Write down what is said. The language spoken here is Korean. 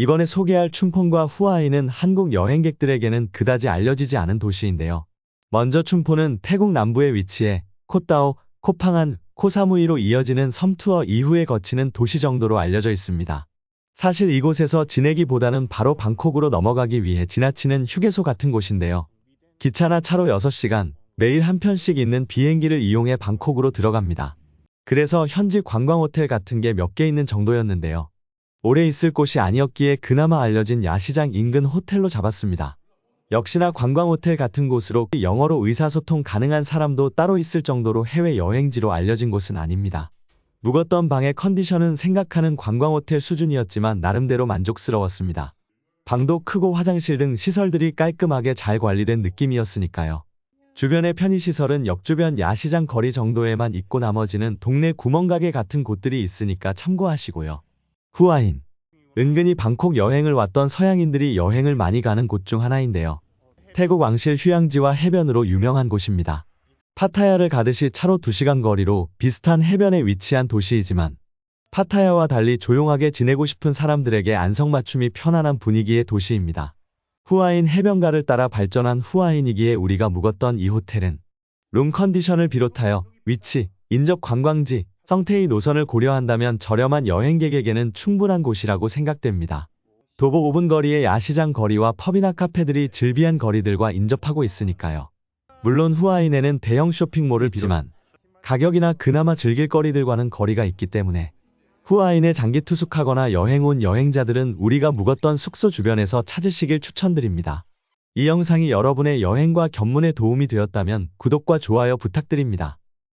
이번에 소개할 춘폰과 후아이는 한국 여행객들에게는 그다지 알려지지 않은 도시인데요. 먼저 춘폰은 태국 남부에 위치해 콧다오, 코팡안, 코사무이로 이어지는 섬투어 이후에 거치는 도시 정도로 알려져 있습니다. 사실 이곳에서 지내기보다는 바로 방콕으로 넘어가기 위해 지나치는 휴게소 같은 곳인데요. 기차나 차로 6시간, 매일 한 편씩 있는 비행기를 이용해 방콕으로 들어갑니다. 그래서 현지 관광호텔 같은 게 몇 개 있는 정도였는데요. 오래 있을 곳이 아니었기에 그나마 알려진 야시장 인근 호텔로 잡았습니다. 역시나 관광호텔 같은 곳으로 영어로 의사소통 가능한 사람도 따로 있을 정도로 해외 여행지로 알려진 곳은 아닙니다. 묵었던 방의 컨디션은 생각하는 관광호텔 수준이었지만 나름대로 만족스러웠습니다. 방도 크고 화장실 등 시설들이 깔끔하게 잘 관리된 느낌이었으니까요. 주변의 편의시설은 역주변 야시장 거리 정도에만 있고 나머지는 동네 구멍가게 같은 곳들이 있으니까 참고하시고요. 후아인. 은근히 방콕 여행을 왔던 서양인들이 여행을 많이 가는 곳 중 하나인데요. 태국 왕실 휴양지와 해변으로 유명한 곳입니다. 파타야를 가듯이 차로 2시간 거리로 비슷한 해변에 위치한 도시이지만 파타야와 달리 조용하게 지내고 싶은 사람들에게 안성맞춤이 편안한 분위기의 도시입니다. 후아인 해변가를 따라 발전한 후아인이기에 우리가 묵었던 이 호텔은 룸 컨디션을 비롯하여 위치, 인접 관광지, 성태이 노선을 고려한다면 저렴한 여행객에게는 충분한 곳이라고 생각됩니다. 도보 5분 거리의 야시장 거리와 펍이나 카페들이 즐비한 거리들과 인접하고 있으니까요. 물론 후아인에는 대형 쇼핑몰을 비지만 가격이나 그나마 즐길 거리들과는 거리가 있기 때문에 후아인에 장기 투숙하거나 여행 온 여행자들은 우리가 묵었던 숙소 주변에서 찾으시길 추천드립니다. 이 영상이 여러분의 여행과 견문에 도움이 되었다면 구독과 좋아요 부탁드립니다.